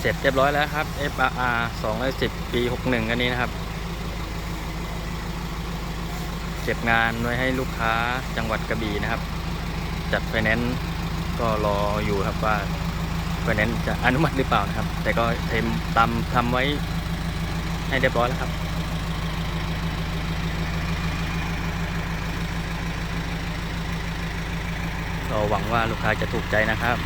เสร็จเรียบร้อยแล้วครับ FRR 210 ปี 61 อันนี้นะครับ เก็บงานไว้ให้ลูกค้าจังหวัดกระบี่นะครับ จัดไฟแนนซ์ก็รออยู่ครับว่าไฟแนนซ์จะอนุมัติหรือเปล่านะครับ แต่ก็เทมตามทำไว้ให้เรียบร้อยแล้วครับก็หวังว่าลูกค้าจะถูกใจนะครับ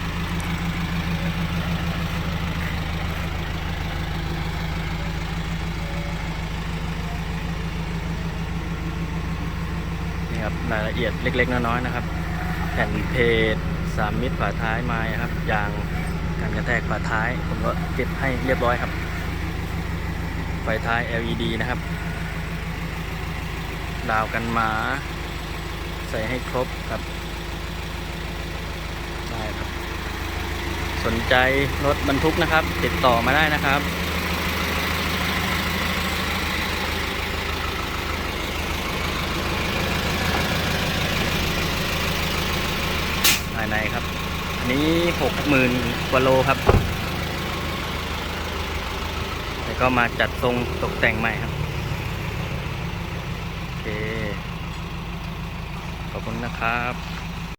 ครับรายละเอียดเล็ก ๆ น้อยๆนะครับแผ่นเพจสามมิตรฝาท้ายไม้ครับยางการกระแทกฝาท้าย ผมก็เก็บให้เรียบร้อยครับ ไฟท้าย LED นะครับ ดาวกันหมา ใส่ให้ครบครับได้ครับ สนใจรถบรรทุกนะครับ ติดต่อมาได้นะครับ ภาย ในครับ อันนี้หกหมื่นกว่าโลครับ แล้วก็มาจัดทรงตกแต่งใหม่ครับ โอเค ขอบคุณนะครับ